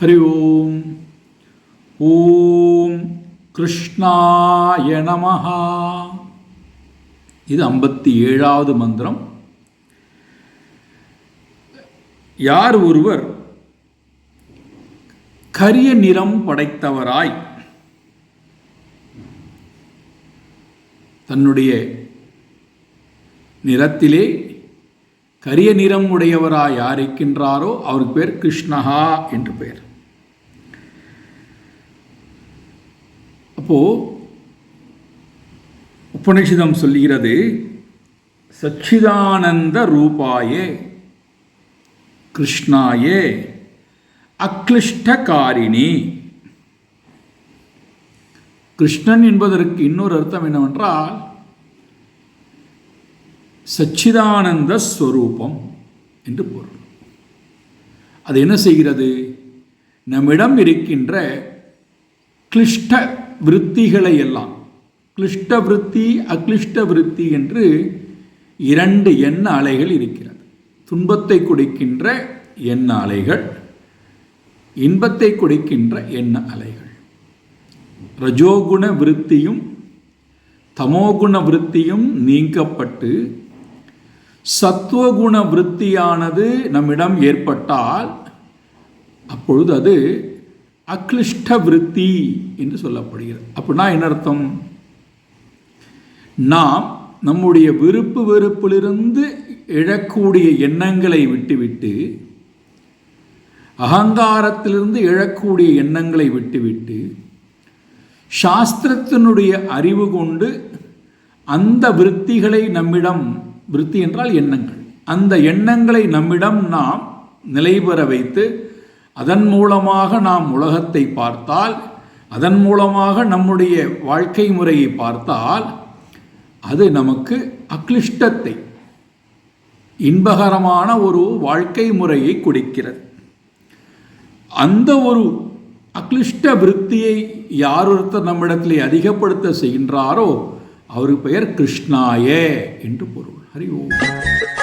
ஹரி ஓம் ஓம் கிருஷ்ணாய நமஹா இது ஐம்பத்தி ஏழாவது மந்திரம். யார் ஒருவர் கரிய நிறம் படைத்தவராய் தன்னுடைய நிறத்திலே கரிய நிறம் உடையவராய் யார் இருக்கின்றாரோ அவருக்கு பேர் கிருஷ்ணஹா என்று பெயர். அப்போ உபனிஷிதம் சொல்லுகிறது சச்சிதானந்த ரூபாயே கிருஷ்ணாயே அக்ளிஷ்டகாரிணி கிருஷ்ணன் என்பதற்கு இன்னொரு அர்த்தம் என்னவென்றால் சச்சிதானந்த ஸ்வரூபம் என்று பொருள். அது என்ன செய்கிறது? நம்மிடம் இருக்கின்ற கிளிஷ்ட விருத்திகளை எல்லாம் கிளிஷ்ட விருத்தி அக்ளிஷ்ட விருத்தி என்று இரண்டு எண்ண அலைகள் இருக்கிறது. துன்பத்தை கொடுக்கின்ற எண்ண அலைகள் இன்பத்தை கொடுக்கின்ற எண்ண அலைகள். ரஜோகுண விருத்தியும் தமோகுண விருத்தியும் நீக்கப்பட்டு சத்துவகுண விருத்தியானது நம்மிடம் ஏற்பட்டால் அப்பொழுது அது அக்லிஷ்ட விருத்தி என்று சொல்லப்படுகிறது. அப்படின்னா என்ன அர்த்தம்? நாம் நம்முடைய விருப்பு வெறுப்பிலிருந்து எழக்கூடிய எண்ணங்களை விட்டுவிட்டு அகங்காரத்திலிருந்து எழக்கூடிய எண்ணங்களை விட்டுவிட்டு சாஸ்திரத்தினுடைய அறிவு கொண்டு அந்த விருத்திகளை நம்மிடம் விருத்தி என்றால் எண்ணங்கள். அந்த எண்ணங்களை நம்மிடம் நாம் நிலைபெற வைத்து அதன் மூலமாக நாம் உலகத்தை பார்த்தால் அதன் மூலமாக நம்முடைய வாழ்க்கை முறையை பார்த்தால் அது நமக்கு அக்லிஷ்டத்தை இன்பகரமான ஒரு வாழ்க்கை முறையை கொடுக்கிறது. அந்த ஒரு அக்லிஷ்ட விருத்தியை யார் ஒருத்தர் நம்மிடத்திலே அதிகப்படுத்த செய்கின்றாரோ அவருக்கு பெயர் கிருஷ்ணாய என்று பொருள். ஹரி ஓம்.